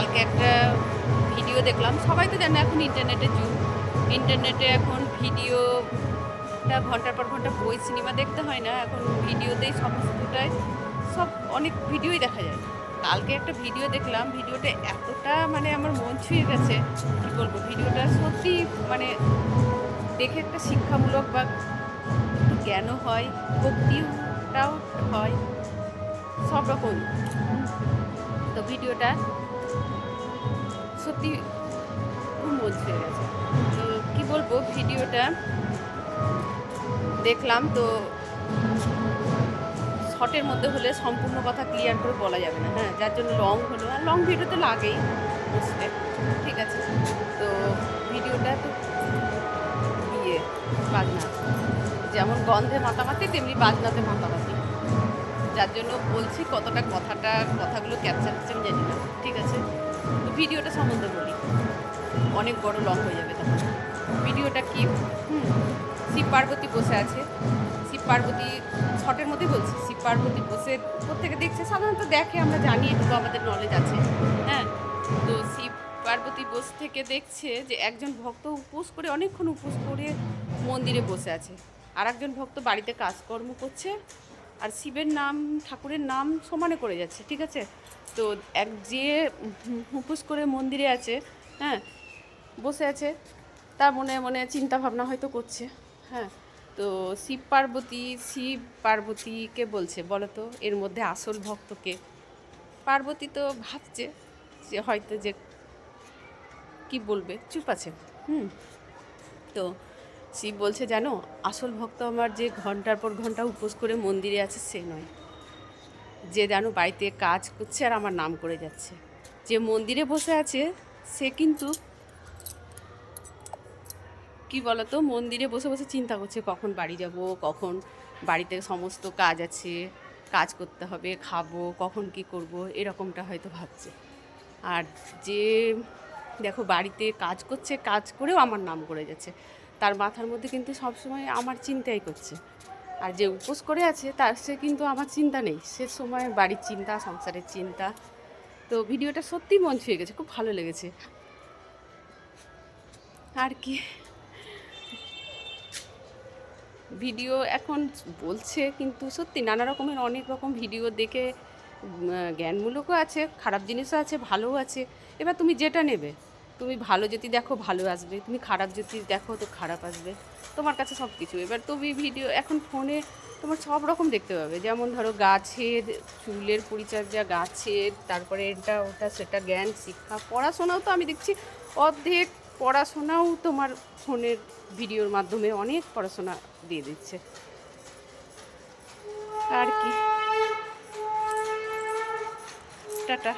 কালকে একটা ভিডিও দেখলাম। সবাই তো জানে এখন ইন্টারনেটের যুগ। ইন্টারনেটে এখন ভিডিওটা ঘণ্টার পর ঘণ্টা বই সিনেমা দেখতে হয় না। এখন ভিডিওতেই সমস্তটাই, সব অনেক ভিডিওই দেখা যায়। কালকে একটা ভিডিও দেখলাম, ভিডিওটা এতটা মানে আমার মন ছুঁয়ে গেছে, কী বলব? ভিডিওটা সত্যি মানে দেখে একটা শিক্ষামূলক বা জ্ঞানও হয়, ভক্তিটাও হয়, সব রকম। তো ভিডিওটা সত্যি খুব মন ছুঁয়ে গেছে। তো কী বলব, ভিডিওটা দেখলাম তো শর্টের মধ্যে হলে সম্পূর্ণ কথা ক্লিয়ার করে বলা যাবে না। হ্যাঁ যার জন্য লং হলো, আর লং ভিডিও তো লাগেই বুঝতে ঠিক আছে? তো ভিডিওটা তো ইয়ে বাজনা। যেমন গন্ধে মাতামাতি, তেমনি বাজনাতে মাতামাতি। যার জন্য বলছি কতটা কথাটা, কথাগুলো ক্যাপচার হচ্ছে আমি জানি না। ঠিক আছে? ভিডিওটা সম্বন্ধে বলি। অনেক বড় লং হয়ে যাবে তখন। ভিডিওটা কি? হুম, শিব পার্বতী বসে আছে। শিব পার্বতী শটের মধ্যে বলছি, শিব পার্বতী বসে প্রত্যেকে দেখছে, সাধারণত দেখে, আমরা জানি, এটুকু আমাদের নলেজ আছে। হ্যাঁ তো শিব পার্বতী বসে থেকে দেখছে যে, একজন ভক্ত উপোস করে, অনেকক্ষণ উপোস করে মন্দিরে বসে আছে। আর একজন ভক্ত বাড়িতে কাজকর্ম করছে আর শিবের নাম, ঠাকুরের নাম সমানে করে যাচ্ছে, ঠিক আছে? তো এক যে উপোস করে মন্দিরে আছে হ্যাঁ বসে আছে তার মনে মনে চিন্তা ভাবনা হয়তো করছে হ্যাঁ? তো শিব পার্বতী, শিব পার্বতীকে বলছে বলো তো? এর মধ্যে আসল ভক্তকে পার্বতী তো ভাবছে যে হয়তো যে কি বলবে, চুপ আছে, হুম? তো শিব বলছে, জানো, আসল ভক্ত আমার যে ঘণ্টার পর ঘণ্টা উপোস করে মন্দিরে আছে, সে নয়। যে জানো, বাড়িতে কাজ করছে আর আমার নাম করে যাচ্ছে। যে মন্দিরে বসে আছে, সে কিন্তু কি বলতো, মন্দিরে বসে বসে চিন্তা করছে, কখন বাড়ি যাব, কখন বাড়িতে সমস্ত কাজ আছে, কাজ করতে হবে, খাব, কখন কি করব, এরকমটা হয়তো ভাবছে। আর যে, দেখো, বাড়িতে কাজ করছে, কাজ করেও আমার নাম করে যাচ্ছে। তার মাথার মধ্যে কিন্তু সবসময় আমার চিন্তাই করছে। আর যে উপোস করে আছে, তার সে কিন্তু আমার চিন্তা নেই। সে সময় বাড়ির চিন্তা, সংসারের চিন্তা। তো ভিডিওটা সত্যি মন ছুঁয়ে গেছে, খুব ভালো লেগেছে। আর কি? ভিডিও এখন বলছে, কিন্তু সত্যি নানা রকমের অনেক রকম ভিডিও দেখে জ্ঞানমূলকও আছে, খারাপ জিনিসও আছে, ভালোও আছে। এবার তুমি যেটা নেবে? তুমি ভালো যদি দেখো, ভালো আসবে। তুমি খারাপ যদি দেখো, তো খারাপ আসবে। তোমার কাছে সব কিছু এবার তুমি ভিডিও এখন ফোনে তোমার সব রকম দেখতে পাবে। যেমন ধরো গাছের চুলের পরিচর্যা, গাছের, তারপরে এটা, ওটা, সেটা জ্ঞান, শিক্ষা, পড়াশোনাও তো আমি দেখছি অর্ধেক পড়াশোনাও তোমার ফোনের ভিডিওর মাধ্যমে অনেক পড়াশোনা দিয়ে দিচ্ছে। আর কি? টাটা।